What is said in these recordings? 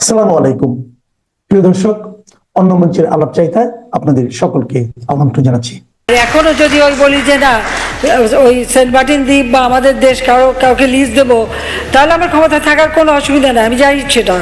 আসসালামু আলাইকুম। প্রিয় দর্শক, অন্য মঞ্চের আলাপ চাইতায় আপনাদের সকলকে আমন্ত্রণ জানাচ্ছি। এখনও যদি ওই বলি যে না, ওই সেন্ট মার্টিন দ্বীপ বা আমাদের দেশ কারও কাউকে লিজ দেবো, তাহলে আমার ক্ষমতা থাকার কোনো অসুবিধা নেই, আমি যাই সেটা।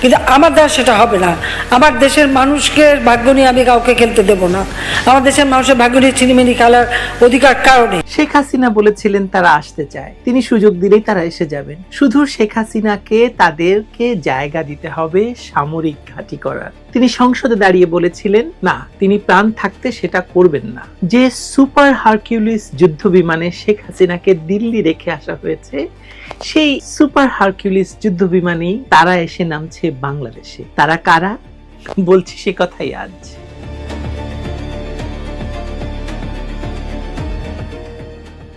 কিন্তু আমার দ্বারা সেটা হবে না। আমার দেশের মানুষকে ভাগ্য নিয়ে আমি কাউকে খেলতে দেবো না। আমার দেশের মানুষের ভাগ্য নিয়ে চিনিমিনি খেলার অধিকার কারণে শেখ হাসিনা বলেছিলেন তারা আসতে চায়। তিনি সুযোগ দিলেই তারা এসে যাবেন। শুধু শেখ হাসিনাকে তাদেরকে জায়গা দিতে হবে সামরিক ঘাঁটি করার। তিনি সংসদে দাঁড়িয়ে বলেছিলেন, না, তিনি প্রাণ থাকতে সেটা করবেন না। যে সুপার হারকিউলিস যুদ্ধ বিমানে শেখ হাসিনাকে দিল্লি রেখে আসা হয়েছে, সেই সুপার হারকিউলিস যুদ্ধ বিমানেই তারা এসে নামছে। বাংলাদেশে। তারা কারা? বলছি সে কথাই আজ।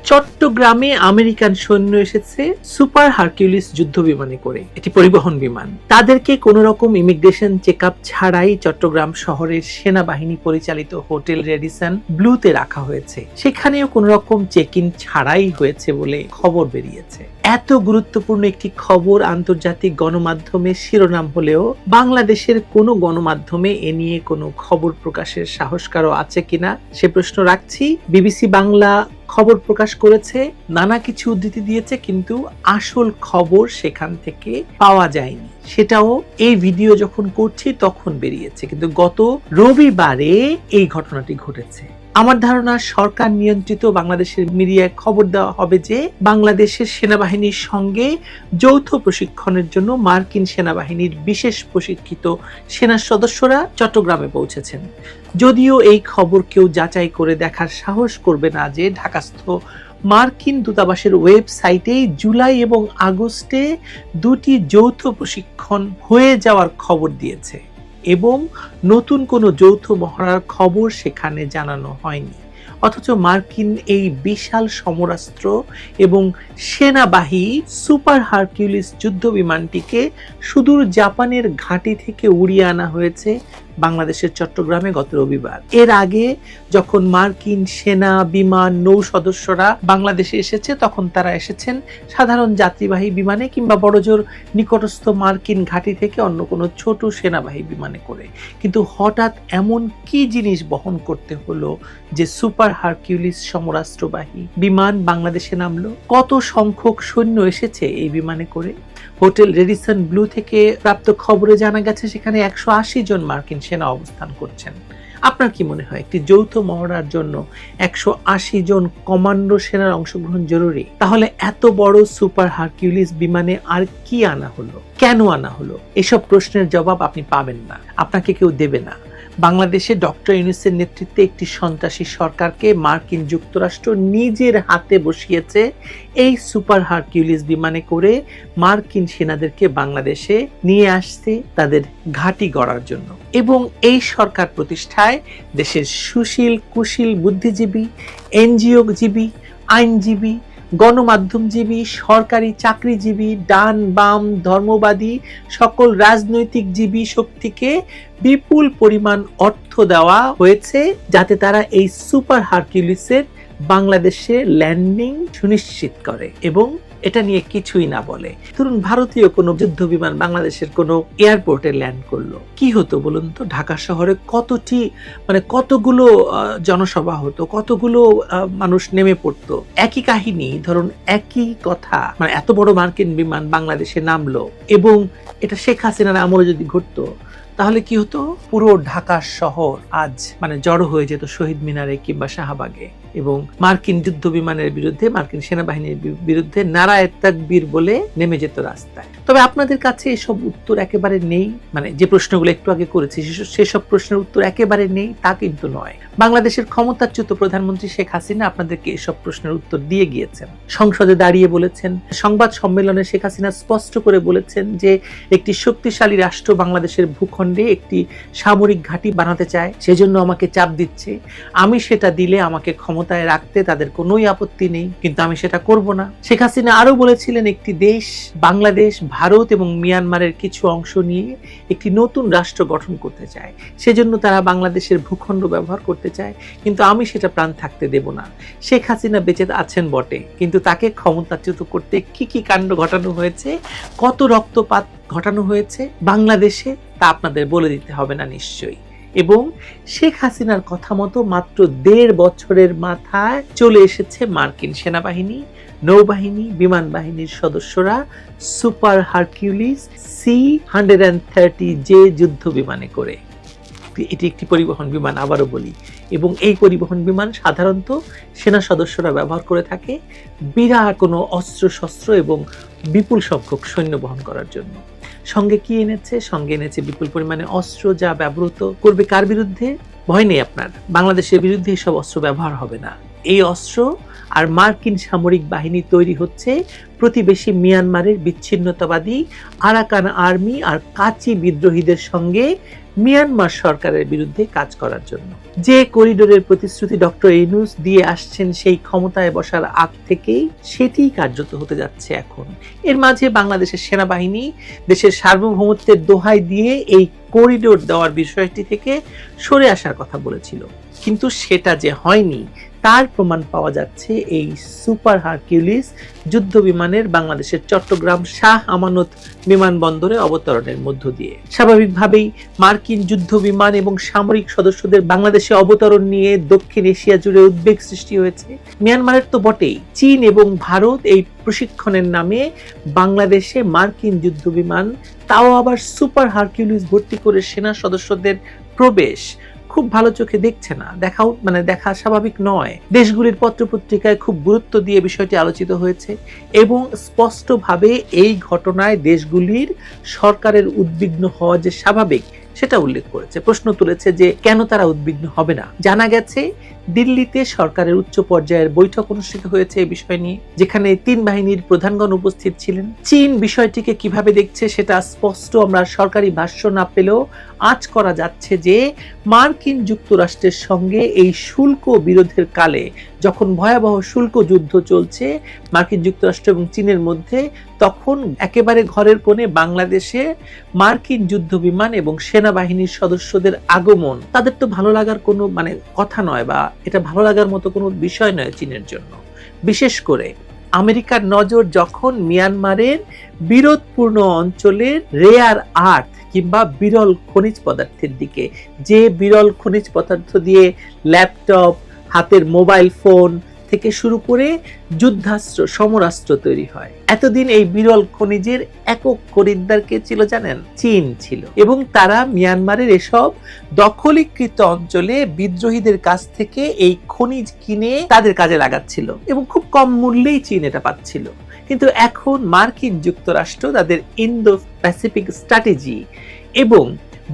চট্টগ্রামে আমেরিকান সৈন্য এসেছে সুপার হারকিউলিস যুদ্ধ বিমানে করে এটি পরিবহন বিমান। তাদেরকে কোন রকম ইমিগ্রেশন চেক ছাড়াই চট্টগ্রাম শহরের সেনাবাহিনী পরিচালিত হোটেল রেডিসন ব্লুতে রাখা হয়েছে। সেখানেও কোন রকম চেক ইন ছাড়াই হয়েছে বলে খবর বেরিয়েছে। এত গুরুত্বপূর্ণ একটি খবর আন্তর্জাতিক গণমাধ্যমে শিরোনাম হলেও বাংলাদেশের কোনো গণমাধ্যমে এ নিয়ে কোনো খবর প্রকাশের সাহস কারও আছে কিনা সে প্রশ্ন রাখছি। বিবিসি বাংলা খবর প্রকাশ করেছে, নানা কিছু উদ্ধৃতি দিয়েছে, কিন্তু আসল খবর সেখান থেকে পাওয়া যায়নি। সেটাও এই ভিডিও যখন করছি তখন বেরিয়েছে। কিন্তু গত রবিবারে এই ঘটনাটি ঘটেছে। আমার ধারণা সরকার নিয়ন্ত্রিত বাংলাদেশের মিডিয়ায় খবর দেওয়া হবে যে বাংলাদেশের সেনাবাহিনীর সঙ্গে যৌথ প্রশিক্ষণের জন্য মার্কিন সেনাবাহিনীর বিশেষ প্রশিক্ষিত সেনা সদস্যরা চট্টগ্রামে পৌঁছেছেন। যদিও এই খবর কেউ যাচাই করে দেখার সাহস করবে না যে ঢাকাস্থ মার্কিন দূতাবাসের ওয়েবসাইটে জুলাই এবং আগস্টে দুটি যৌথ প্রশিক্ষণ হয়ে যাওয়ার খবর দিয়েছে। এবং নতুন কোনো যৌথ মহড়ার খবর সেখানে জানানো হয়নি। অথচ মার্কিন এই বিশাল সমরাস্ত্র এবং সেনাবাহী সুপার হারকিউলিস যুদ্ধ বিমানটিকে সুদূর জাপানের ঘাঁটি থেকে উড়িয়ে আনা হয়েছে বাংলাদেশের চট্টগ্রামে গত রবিবার। এর আগে যখন মার্কিন সেনা, বিমান, নৌ সদস্যরা বাংলাদেশে এসেছে, তখন তারা এসেছেন সাধারণ যাত্রীবাহী বিমানে কিংবা বড়জোর নিকটস্থ মার্কিন ঘাঁটি থেকে অন্য কোনো ছোট সেনাবাহী বিমানে করে। কিন্তু হঠাৎ এমন কি জিনিস বহন করতে হলো যে সুপার হারকিউলিস সমরাষ্ট্রবাহী বিমান বাংলাদেশে নামলো? কত সংখ্যক সৈন্য এসেছে এই বিমানে করে? হোটেল রেডিসন ব্লু থেকে প্রাপ্ত খবরে জানা গেছে সেখানে একশো আশি জন মার্কিন সেনা অবস্থান করছেন। আপনার কি মনে হয়, একটি যৌথ মহড়ার জন্য একশো আশি জন কমান্ডো সেনার অংশগ্রহণ জরুরি? তাহলে এত বড় সুপার হারকিউলিস বিমানে আর কি আনা হলো? কেন আনা হলো? এসব প্রশ্নের জবাব আপনি পাবেন না। আপনাকে কেউ দেবে না। বাংলাদেশে ডক্টর ইউনুসের নেতৃত্বে একটি সন্ত্রাসী সরকারকে মার্কিন যুক্তরাষ্ট্র নিজের হাতে বসিয়েছে এই সুপার হারকিউলিস বিমানে করে মার্কিন সেনাদেরকে বাংলাদেশে নিয়ে আসছে তাদের ঘাঁটি গড়ার জন্য। এবং এই সরকার প্রতিষ্ঠায় দেশের সুশীল, কুশীল, বুদ্ধিজীবী, এনজিওজীবী, আইনজীবী গণমাধ্যমজীবী, সরকারি চাকরিজীবী, ডান, বাম, ধর্মবাদী, সকল রাজনৈতিক জীবী শক্তিকে বিপুল পরিমাণ অর্থ দেওয়া হয়েছে যাতে তারা এই সুপার হারকিউলিসের বাংলাদেশে ল্যান্ডিং সুনিশ্চিত করে এবং এটা নিয়ে কিছুই না বলে। ধরুন ভারতীয় কোনো যুদ্ধ বিমান বাংলাদেশের কোনো এয়ারপোর্টে ল্যান্ড করল। কি হতো বলুন তো? ঢাকা শহরে কতটি মানে কতগুলো জনসভা হতো, কতগুলো মানুষ নেমে পড়তো। একই কাহিনী, ধরুন একই কথা মানে এত বড় মার্কিন বিমান বাংলাদেশে নামলো এবং এটা শেখ হাসিনার আমলে যদি ঘটতো, তাহলে কি হতো? পুরো ঢাকা শহর আজ মানে জড়ো হয়ে যেত শহীদ মিনারে কিংবা শাহবাগে। এবং মার্কিন যুদ্ধ বিমানের বিরুদ্ধে, মার্কিন সেনাবাহিনীর বিরুদ্ধে নারায় তাকবীর বলে নেমে যেত রাস্তায়। তবে আপনাদের কাছে এসব উত্তর একেবারে নেই? মানে যে প্রশ্নগুলো একটু আগে করেছি, সেসব- প্রশ্নের উত্তর একেবারে নেই, তা কিন্তু নয়। বাংলাদেশের ক্ষমতাচ্যুত প্রধানমন্ত্রী শেখ হাসিনা আপনাদেরকে এসব প্রশ্নের উত্তর দিয়ে গিয়েছেন। সংসদে দাঁড়িয়ে বলেছেন, সংবাদ সম্মেলনে শেখ হাসিনা স্পষ্ট করে বলেছেন যে, একটি শক্তিশালী রাষ্ট্র বাংলাদেশের ভূখণ্ডে একটি সামরিক ঘাঁটি বানাতে চায়, সেজন্য আমাকে চাপ দিচ্ছে। আমি সেটা দিলে আমাকে ক্ষমতায় রাখতে তাদের কোনোই আপত্তি নেই, কিন্তু আমি সেটা করব না। শেখ হাসিনা আরও বলেছিলেন, একটি দেশ, বাংলাদেশ, ভারত এবং মিয়ানমারের কিছু অংশ নিয়ে একটি নতুন রাষ্ট্র গঠন করতে চায়। সেজন্য তারা বাংলাদেশের ভূখণ্ড ব্যবহার করতে চায়, কিন্তু আমি সেটা প্রাণ থাকতে দেব না। শেখ হাসিনা বেঁচে আছেন বটে, কিন্তু তাকে ক্ষমতাচ্যুত করতে কি কি কাণ্ড ঘটানো হয়েছে, কত রক্তপাত ঘটানো হয়েছে, বাংলাদেশে তা আপনাদের বলে দিতে হবে না নিশ্চয়ই। এবং শেখ হাসিনার কথা মতো মাত্র দেড় বছরের মাথায় চলে এসেছে মার্কিন সেনাবাহিনী, নৌবাহিনী, বিমান বাহিনীর সদস্যরা super Hercules C hundred and thirty যে যুদ্ধ বিমানে করে। এটি একটি পরিবহন বিমান আবারও বলি। এবং এই পরিবহন বিমান সাধারণত সেনা সদস্যরা ব্যবহার করে থাকে, বিরাট কোনো অস্ত্র শস্ত্র এবং বিপুল সংখ্যক সৈন্য বহন করার জন্য। সঙ্গে কি এনেছে? সঙ্গে এনেছে বিপুল পরিমাণে অস্ত্র যা ব্যবহৃত করবে কার বিরুদ্ধে? ভয় নেই আপনার। বাংলাদেশের বিরুদ্ধে এসব অস্ত্র ব্যবহার হবে না। এই অস্ত্র আর মার্কিন সামরিক বাহিনী তৈরি হচ্ছে প্রতিবেশী মিয়ানমারের বিচ্ছিন্নতাবাদী আরাকান আর্মি আর কাচি বিদ্রোহীদের সঙ্গে মিয়ানমার সরকারের বিরুদ্ধে কাজ করার জন্য। যে করিডোরের প্রতিশ্রুতি ডক্টর ইনুস দিয়ে আসছেন সেই ক্ষমতায় বসার আগ থেকেই সেটিই কার্যত হতে যাচ্ছে এখন। এর মাঝে বাংলাদেশের সেনাবাহিনী দেশের সার্বভৌমত্বের দোহাই দিয়ে এই করিডোর দেওয়ার বিষয়টি থেকে সরে আসার কথা বলেছিল। কিন্তু সেটা যে হয়নি তার প্রমাণ পাওয়া যাচ্ছে এই সুপার হারকিউলিস যুদ্ধ বিমানের বাংলাদেশের চট্টগ্রাম শাহ আমানত বিমানবন্দরে অবতরণের মধ্য দিয়ে। স্বাভাবিকভাবেই মার্কিন যুদ্ধ বিমান এবং সামরিক সদস্যদের বাংলাদেশে অবতরণ নিয়ে দক্ষিণ এশিয়া জুড়ে উদ্বেগ সৃষ্টি হয়েছে। মিয়ানমারের তো বটেই। চীন এবং ভারত এই প্রশিক্ষণের নামে বাংলাদেশে মার্কিন যুদ্ধ বিমান, তাও আবার সুপার হারকিউলিস ভর্তি করে সেনা সদস্যদের প্রবেশ খুব ভালো চোখে দেখছে না। দেখাও মানে দেখা স্বাভাবিক নয়। দেশগুলির পত্রপত্রিকায় খুব গুরুত্ব দিয়ে বিষয়টি আলোচিত হয়েছে এবং স্পষ্টভাবে এই ঘটনায় দেশগুলির সরকারের উদ্বিগ্ন হওয়া যে স্বাভাবিক, সেটা উল্লেখ করেছে। প্রশ্ন তুলেছে যে কেন তারা উদ্বিগ্ন হবে না? জানা গেছে, দিল্লিতে সরকারের উচ্চ পর্যায়ের বৈঠক অনুষ্ঠিত হয়েছে এই বিষয় নিয়ে, যেখানে তিন বাহিনীর প্রধানগণ উপস্থিত ছিলেন। চীন বিষয়টিকে কীভাবে দেখছে সেটা স্পষ্ট, আমরা সরকারি ভাষ্য না পেলেও আজ করা যাচ্ছে যে মার্কিন যুক্তরাষ্ট্রের সঙ্গে এই শুল্ক বিরোধের কালে যখন ভয়াবহ শুল্ক যুদ্ধ চলছে মার্কিন যুক্তরাষ্ট্র এবং চীনের মধ্যে, তখন একেবারে ঘরের কোণে বাংলাদেশে মার্কিন যুদ্ধ বিমান এবং সেনাবাহিনীর সদস্যদের আগমন, তাদের তো ভালো লাগার কোনো মানে কথা নয় বা এটা ভালো লাগার মতো কোনো বিষয় নয় চীনের জন্য। বিশেষ করে আমেরিকার নজর যখন মিয়ানমারের বিরোধপূর্ণ অঞ্চলের রেয়ার আর্থ কিংবা বিরল খনিজ পদার্থের দিকে। যে বিরল খনিজ পদার্থ দিয়ে ল্যাপটপ, হাতের মোবাইল ফোন থেকে শুরু করে যুদ্ধাস্ত্র, সমরাস্ত্র তৈরি হয়। এতদিন এই বিরল খনিজের একক খরিদ্দার কে ছিল জানেন? চীন ছিল। এবং তারা মিয়ানমারের এসব দখলীকৃত অঞ্চলে বিদ্রোহীদের কাছ থেকে এই খনিজ কিনে তাদের কাজে লাগাচ্ছিল এবং খুব কম মূল্যেই চীন এটা পাচ্ছিল। কিন্তু এখন মার্কিন যুক্তরাষ্ট্র তাদের ইন্দো প্যাসিফিক স্ট্র্যাটেজি এবং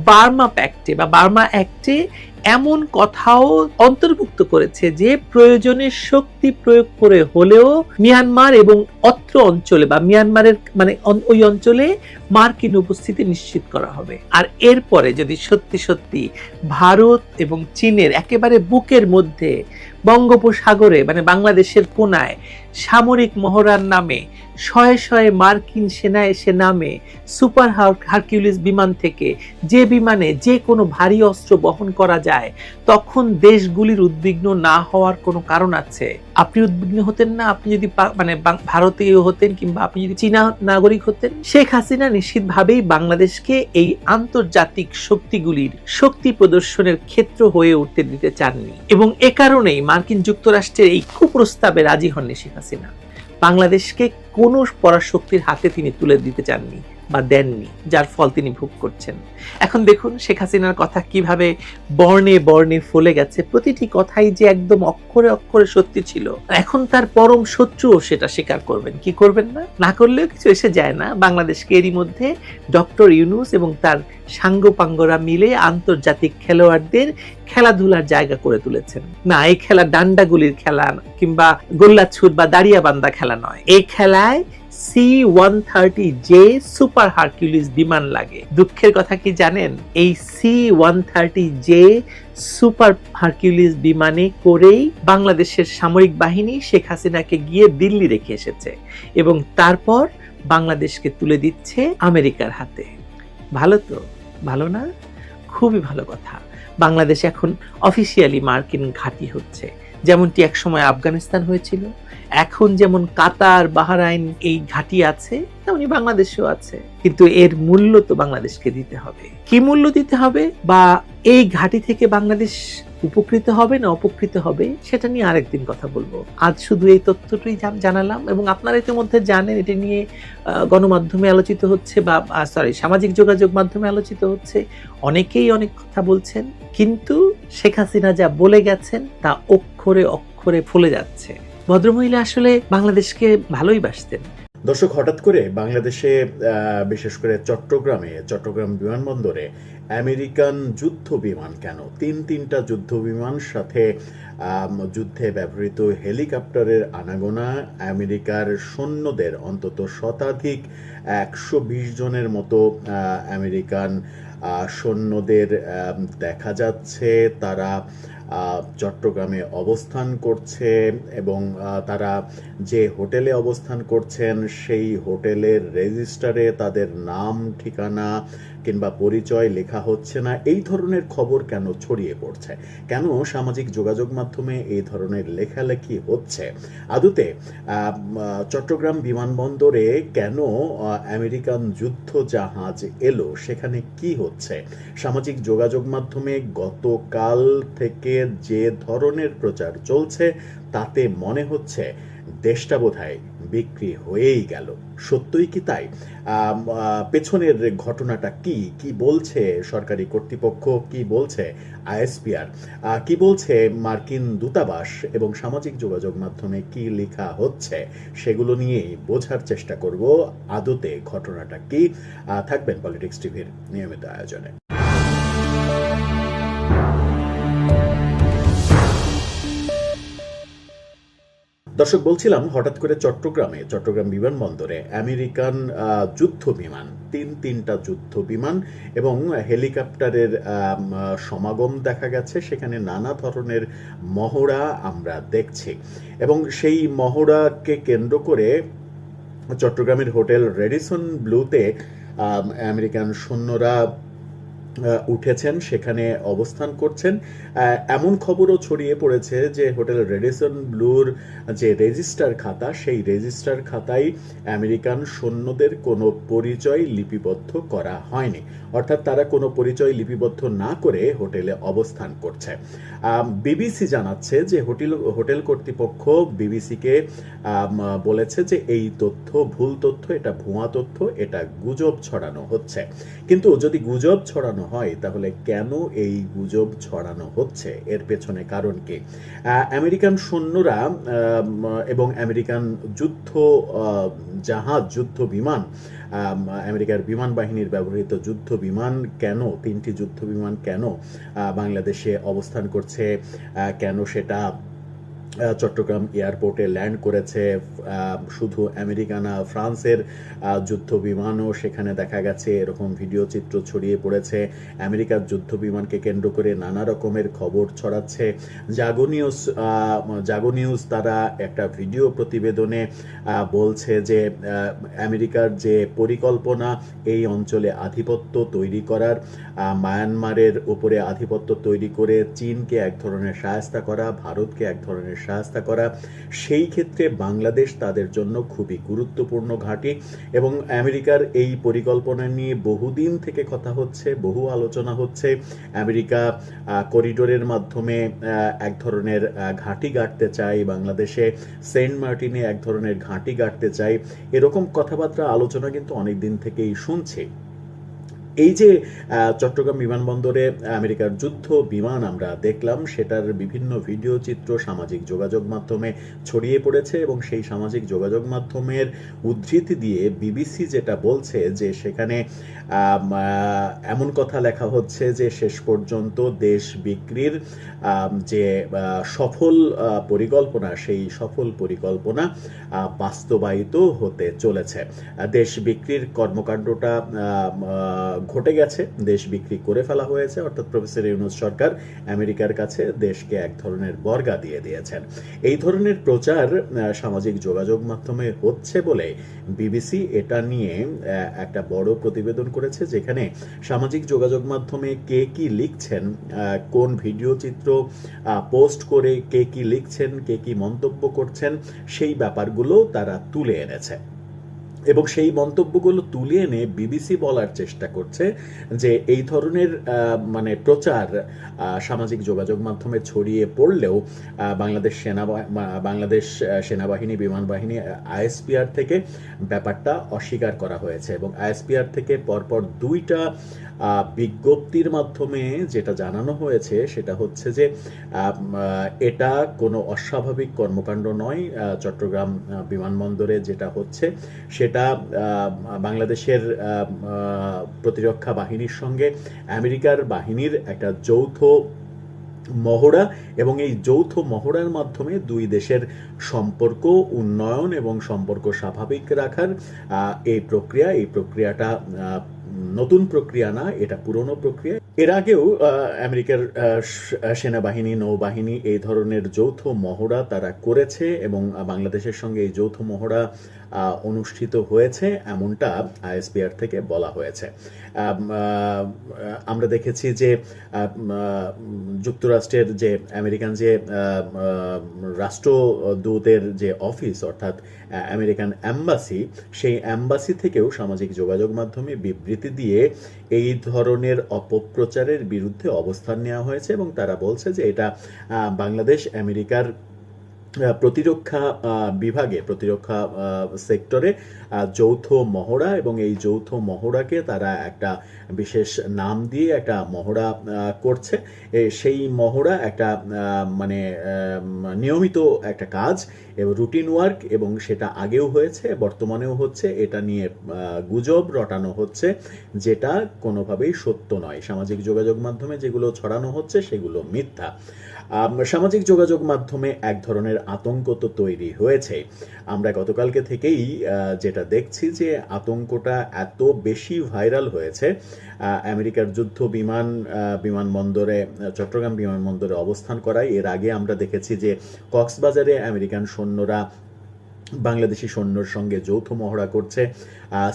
বার্মা প্যাক্টে বা বার্মা অ্যাক্টে এমন কথাও অন্তর্ভুক্ত করেছে যে প্রয়োজনে শক্তি প্রয়োগ করে হলেও মিয়ানমার এবং অত্র অঞ্চলে বা মিয়ানমারের মানে ওই অঞ্চলে মার্কিন উপস্থিতি নিশ্চিত করা হবে। আর এরপরে যদি সত্যি সত্যি ভারত এবং চীনের একেবারে বুকের মধ্যে বঙ্গোপসাগরে মানে বাংলাদেশের কোনায় সামরিক মহড়ার নামে শয়ে শয়ে মার্কিন সেনা এসে নামে সুপার হার- হারকিউলিস বিমান থেকে যে বিমানে যে কোনো ভারী অস্ত্র বহন করা যায়, তখন দেশগুলির উদ্বিগ্ন না হওয়ার কোনো কারণ আছে। আপনি উদ্বিগ্ন হতেন না? আপনি যদি মানে ভারতীয় হতেন কিংবা আপনি যদি চীনা নাগরিক হতেন? শেখ হাসিনা নিশ্চিতভাবেই বাংলাদেশকে এই আন্তর্জাতিক শক্তিগুলির শক্তি প্রদর্শনের ক্ষেত্র হয়ে উঠতে দিতে চাননি। এবং এ কারণেই মার্কিন যুক্তরাষ্ট্রের এই কুপ্রস্তাবে রাজি হননি শেখ হাসিনা। বাংলাদেশকে কোনো পরাশক্তির হাতে তিনি তুলে দিতে চাননি। বা দেননি, যার ফল তিনি ভোগ করছেন। এখন দেখুন শেখ হাসিনার কথা কীভাবে বর্ণে বর্ণে ফলে গেছে। প্রতিটি কথাই যে একদম অক্ষরে অক্ষরে সত্যি ছিল। এখন তার পরম শত্রুও সেটা স্বীকার করবেন। কি করবেন না? না করলেও কিছু এসে যায় না। বাংলাদেশকে এরই মধ্যে ডক্টর ইউনুস এবং তার সাঙ্গপাঙ্গরা মিলে আন্তর্জাতিক খেলোয়াড়দের খেলাধুলার জায়গা করে তুলেছেন। না, এই খেলা ডান্ডাগুলির খেলা কিংবা গোল্লাছুট বা দাঁড়িয়াবান্ধা খেলা নয়। এই খেলায় C one thirty J super Hercules বিমান লাগে। দুঃখের কথা কি জানেন? এই C one thirty J super Hercules বিমানে করেই বাংলাদেশের সামরিক বাহিনী শেখ হাসিনাকে গিয়ে দিল্লি রেখে এসেছে এবং তারপর বাংলাদেশকে তুলে দিচ্ছে আমেরিকার হাতে। ভালো তো? ভালো না? খুবই ভালো কথা। বাংলাদেশ এখন অফিসিয়ালি মার্কিন ঘাঁটি হচ্ছে। যেমনটি একসময় আফগানিস্তান হয়েছিল এখন যেমন কাতার, বাহারাইন এই ঘাঁটি আছে, তেমনি বাংলাদেশেও আছে। কিন্তু এর মূল্য তো বাংলাদেশকে দিতে হবে। কি মূল্য দিতে হবে? বা এই ঘাঁটি থেকে বাংলাদেশ উপকৃত হবে না অপকৃত হবে, সেটা নিয়ে আরেকদিন কথা বলব। আজ শুধু এই তথ্যটাই জান- জানালাম, এবং আপনারা ইতিমধ্যে জানেন, এটা নিয়ে গণমাধ্যমে আলোচিত হচ্ছে বা সরি সামাজিক যোগাযোগ মাধ্যমে আলোচিত হচ্ছে। অনেকেই অনেক কথা বলছেন, কিন্তু শেখ হাসিনা যা বলে গেছেন, তা অক্ষরে অক্ষরে ফলে যাচ্ছে। ভদ্রমহিলা আসলে বাংলাদেশকে ভালোই বাসতেন। দর্শক, হঠাৎ করে বাংলাদেশে বিশেষ করে চট্টগ্রামে, চট্টগ্রাম বিমানবন্দরে আমেরিকান যুদ্ধ বিমান কেন? তিন তিনটা যুদ্ধ বিমান সাথে যুদ্ধে ব্যবহৃত হেলিকপ্টারের আনাগোনা আমেরিকার সৈন্যদের অন্তত শতাধিক একশো বিশ জনের মতো আমেরিকান সৈন্যদের দেখা যাচ্ছে। তারা চট্টগ্রামে অবস্থান করছে এবং তারা যে হোটেলে অবস্থান করছেন, সেই হোটেলের রেজিস্টারে তাদের নাম, ঠিকানা কিংবা পরিচয় লেখা হচ্ছে না। এই ধরনের খবর কেন ছড়িয়ে পড়ছে? কেন সামাজিক যোগাযোগ মাধ্যমে এই ধরনের লেখালেখি হচ্ছে? আদতে চট্টগ্রাম বিমানবন্দরে কেন আমেরিকান যুদ্ধ জাহাজ এলো? সেখানে কি হচ্ছে? সামাজিক যোগাযোগ মাধ্যমে গতকাল থেকে যে ধরনের প্রচার চলছে, তাতে মনে হচ্ছে দেশটা বোধহয় বিক্রি হয়েই গেল। সত্যই কি তাই? পেছনের ঘটনাটা কি? কি বলছে সরকারি কর্তৃপক্ষ? কি বলছে আইএসপিআর? কি বলছে মার্কিন দূতাবাস? এবং সামাজিক যোগাযোগ মাধ্যমে কি লেখা হচ্ছে? সেগুলো নিয়েই বোঝার চেষ্টা করব। আদতে ঘটনাটা কি? থাকবেন পলিটিক্স টিভির নিয়মিত আয়োজনে। দর্শক, বলছিলাম হঠাৎ করে চট্টগ্রামে, চট্টগ্রাম বিমানবন্দরে আমেরিকান যুদ্ধ বিমান, তিন তিনটা যুদ্ধ বিমান এবং হেলিকপ্টারের সমাগম দেখা গেছে। সেখানে নানা ধরনের মহড়া আমরা দেখছি এবং সেই মহড়াকে কেন্দ্র করে চট্টগ্রামের হোটেল রেডিসন ব্লুতে আমেরিকান সৈন্যরা উঠেছেন, সেখানে অবস্থান করছেন। এমন খবরও ছড়িয়ে পড়েছে যে হোটেল রেডিসন ব্লুর যে রেজিস্টার খাতা, সেই রেজিস্টার খাতায় আমেরিকান সৈন্যদের কোনো পরিচয় লিপিবদ্ধ করা হয়নি। অর্থাৎ তারা কোনো পরিচয় লিপিবদ্ধ না করে হোটেলে অবস্থান করছে। বিবিসি জানাচ্ছে যে হোটেল হোটেল কর্তৃপক্ষ বিবিসিকে বলেছে যে এই তথ্য ভুল তথ্য, এটা ভুয়া তথ্য, এটা গুজব ছড়ানো হচ্ছে। কিন্তু যদি গুজব ছড়ানো হয়, তাহলে কেন এই গুজব ছড়ানো হচ্ছে? এর পেছনে কারণ কি? আমেরিকান সৈন্যরা এবং আমেরিকান যুদ্ধ জাহাজ, যুদ্ধ বিমান আমেরিকার বিমান বাহিনীর ব্যবহৃত যুদ্ধ বিমান কেন, তিনটি যুদ্ধ বিমান কেন বাংলাদেশে অবস্থান করছে? কেন সেটা চট্টগ্রাম এয়ারপোর্টে ল্যান্ড করেছে শুধু আমেরিকানা ফ্রান্সের আহ, যুদ্ধ বিমানও সেখানে দেখা গেছে। এরকম ভিডিও চিত্র ছড়িয়ে পড়েছে। আমেরিকার যুদ্ধ বিমানকে কেন্দ্র করে নানা রকমের খবর ছড়াচ্ছে। জাগো নিউজ জাগো নিউজ তারা একটা ভিডিও প্রতিবেদনে বলছে যে আমেরিকার যে পরিকল্পনা এই অঞ্চলে আধিপত্য তৈরি করার মায়ানমারের উপরে আধিপত্য তৈরি করে চীনকে এক ধরনের সাহায্য করা ভারতকে এক ধরনের সাহায্য করা। সেই ক্ষেত্রে বাংলাদেশ তাদের জন্য খুবই গুরুত্বপূর্ণ ঘাঁটি এবং আমেরিকার এই পরিকল্পনা নিয়ে বহুদিন থেকে কথা হচ্ছে, বহু আলোচনা হচ্ছে। আমেরিকা করিডোরের মাধ্যমে এক ধরনের ঘাঁটি গাড়তে চায়। বাংলাদেশে সেন্ট মার্টিনে এক ধরনের ঘাঁটি গাড়তে চায়। এরকম কথাবার্তা আলোচনা কিন্তু অনেক দিন থেকেই শুনছি। এই যে চট্টগ্রাম বিমানবন্দরে আমেরিকার যুদ্ধ বিমান আমরা দেখলাম, সেটার বিভিন্ন ভিডিও চিত্র সামাজিক যোগাযোগ মাধ্যমে ছড়িয়ে পড়েছে এবং সেই সামাজিক যোগাযোগ মাধ্যমের উদ্ধৃতি দিয়ে বিবিসি যেটা বলছে যে সেখানে এমন কথা লেখা হচ্ছে যে শেষ পর্যন্ত দেশ বিক্রির যে সফল পরিকল্পনা, সেই সফল পরিকল্পনা বাস্তবায়িত হতে চলেছে। দেশ বিক্রির কর্মকাণ্ডটা ঘটে গেছে, দেশ বিক্রি করে ফেলা হয়েছে, অর্থাৎ প্রফেসর ইউনুস সরকার আমেরিকার কাছে দেশকে এক ধরনের বর্গা দিয়ে দিয়েছেন। এই ধরনের প্রচার সামাজিক যোগাযোগ মাধ্যমে হচ্ছে বলে বিবিসি এটা নিয়ে একটা বড় প্রতিবেদন করেছে যেখানে সামাজিক যোগাযোগ মাধ্যমে কে কি লিখছেন কোন ভিডিও চিত্র পোস্ট করে কে কি লিখছেন, কে কি মন্তব্য করছেন, সেই ব্যাপারগুলো তারা তুলে এনেছে। এবং সেই মন্তব্যগুলো তুলে এনে বিবিসি বলার চেষ্টা করছে যে এই ধরনের মানে প্রচার সামাজিক যোগাযোগ মাধ্যমে ছড়িয়ে পড়লেও বাংলাদেশ সেনা বাংলাদেশ সেনাবাহিনী, বিমান বাহিনী আইএসপিআর থেকে ব্যাপারটা অস্বীকার করা হয়েছে এবং আইএসপিআর থেকে পরপর দুইটা বিজ্ঞপ্তির মাধ্যমে যেটা জানানো হয়েছে সেটা হচ্ছে যে এটা কোনো অস্বাভাবিক কর্মকাণ্ড নয় চট্টগ্রাম বিমানবন্দরে যেটা হচ্ছে সেটা আহ, বাংলাদেশের প্রতিরক্ষা বাহিনীর সঙ্গে আমেরিকার বাহিনীর একটা যৌথ মহড়া এবং এই যৌথ মহড়ার মাধ্যমে দুই দেশের সম্পর্ক উন্নয়ন এবং সম্পর্ক স্বাভাবিক রাখার এই প্রক্রিয়া এই প্রক্রিয়াটা নতুন প্রক্রিয়া না এটা পুরনো প্রক্রিয়া। এর আগেও আমেরিকার সেনাবাহিনী নৌবাহিনী এই ধরনের যৌথ মহড়া তারা করেছে এবং বাংলাদেশের সঙ্গে এই যৌথ মহড়া অনুষ্ঠিত হয়েছে, এমনটা আইএসপিআর থেকে বলা হয়েছে। আমরা দেখেছি যে যুক্তরাষ্ট্রের যে আমেরিকান যে রাষ্ট্রদূতের যে অফিস, অর্থাৎ আমেরিকান অ্যাম্বাসি, সেই অ্যাম্বাসি থেকেও সামাজিক যোগাযোগ মাধ্যমে বিবৃতি দিয়ে এই ধরনের অপপ্রচারের বিরুদ্ধে অবস্থান নেওয়া হয়েছে এবং তারা বলছে যে এটা বাংলাদেশ, আমেরিকার প্রতিরক্ষা বিভাগে, প্রতিরক্ষা সেক্টরে যৌথ মহড়া এবং এই যৌথ মহড়াকে তারা একটা বিশেষ নাম দিয়ে একটা মহড়া করছে। সেই মহড়া একটা মানে নিয়মিত একটা কাজ। এবং রুটিন ওয়ার্ক এবং সেটা আগেও হয়েছে, বর্তমানেও হচ্ছে, এটা নিয়ে গুজব রটানো হচ্ছে, যেটা কোনোভাবেই সত্য নয়। সামাজিক যোগাযোগ মাধ্যমে যেগুলো ছড়ানো হচ্ছে, সেগুলো মিথ্যা। সামাজিক যোগাযোগ মাধ্যমে এক ধরনের আতঙ্ক তো তৈরি হয়েছে আমরা গতকালকে থেকেই যেটা দেখছি যে আতঙ্কটা এত বেশি ভাইরাল হয়েছে আমেরিকার যুদ্ধ বিমান বিমানবন্দরে, চট্টগ্রাম বিমানবন্দরে অবস্থান করায়। এর আগে আমরা দেখেছি যে কক্সবাজারে আমেরিকান সৈন্যরা বাংলাদেশি সৈন্যর সঙ্গে যৌথ মহড়া করছে।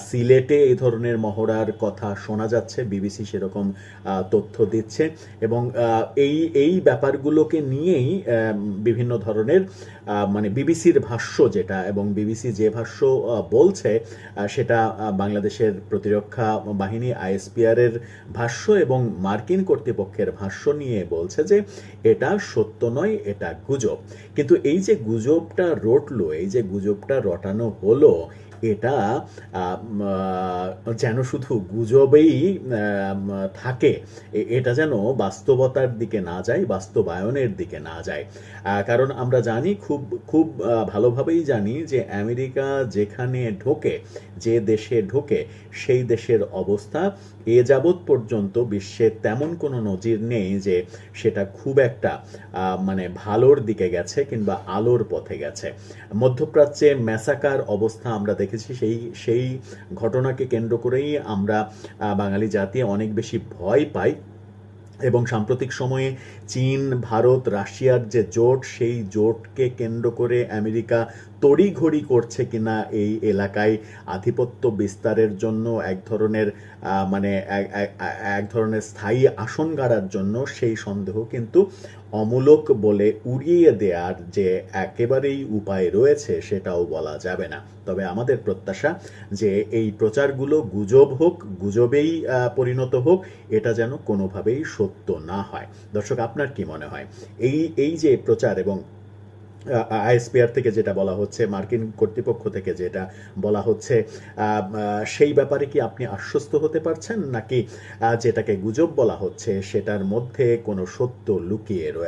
সিলেটে এই ধরনের মহড়ার কথা শোনা যাচ্ছে, বিবিসি সেরকম তথ্য দিচ্ছে এবং এই এই ব্যাপারগুলোকে নিয়েই বিভিন্ন ধরনের মানে বিবিসির ভাষ্য যেটা এবং বিবিসি যে ভাষ্য বলছে সেটা বাংলাদেশের প্রতিরক্ষা বাহিনী আইএসপিআর এর ভাষ্য এবং মার্কিন কর্তৃপক্ষের ভাষ্য নিয়ে বলছে যে এটা সত্য নয়, এটা গুজব। কিন্তু এই যে গুজবটা রটলো, এই যে গুজবটা রটানো হলো এটা যেন শুধু গুজবেই থাকে এটা যেন বাস্তবতার দিকে না যায়, বাস্তবায়নের দিকে না যায়। কারণ আমরা জানি, খুব খুব ভালোভাবেই জানি যে আমেরিকা যেখানে ঢোকে, যে দেশে ঢোকে, সেই দেশের অবস্থা এ যাবৎ পর্যন্ত বিশ্বে তেমন কোনো নজির নেই যে সেটা খুব একটা মানে ভালোর দিকে গেছে কিংবা আলোর পথে গেছে। মধ্যপ্রাচ্যে ম্যাসাকার অবস্থা আমরা দেখেছি, সেই সেই ঘটনাকে কেন্দ্র করেই আমরা বাঙালি জাতি অনেক বেশি ভয় পাই এবং সাম্প্রতিক সময়ে চীন, ভারত, রাশিয়ার যে জোট, সেই জোটকে কেন্দ্র করে আমেরিকা তড়িঘড়ি করছে কিনা এই এলাকায় আধিপত্য বিস্তারের জন্য, এক ধরনের মানে এক- ধরনের স্থায়ী আসন গাড়ার জন্য সেই সন্দেহ কিন্তু অমূলক বলে উড়িয়ে দেওয়ার যে একেবারেই উপায় রয়েছে সেটাও বলা যাবে না। তবে আমাদের প্রত্যাশা যে এই প্রচারগুলো গুজব হোক, গুজবেই পরিণত হোক, এটা যেন কোনোভাবেই সত্য না হয়। দর্শক, আপনার কি মনে হয়? এই এই যে প্রচার এবং আইএসপিআর থেকে যেটা বলা হচ্ছে, মার্কিন কর্তৃপক্ষ থেকে যেটা বলা হচ্ছে সেই ব্যাপারে কি আপনি আশ্বস্ত হতে পারছেন? নাকি যেটাকে গুজব বলা হচ্ছে, সেটার মধ্যে কোনো সত্য লুকিয়ে রয়েছে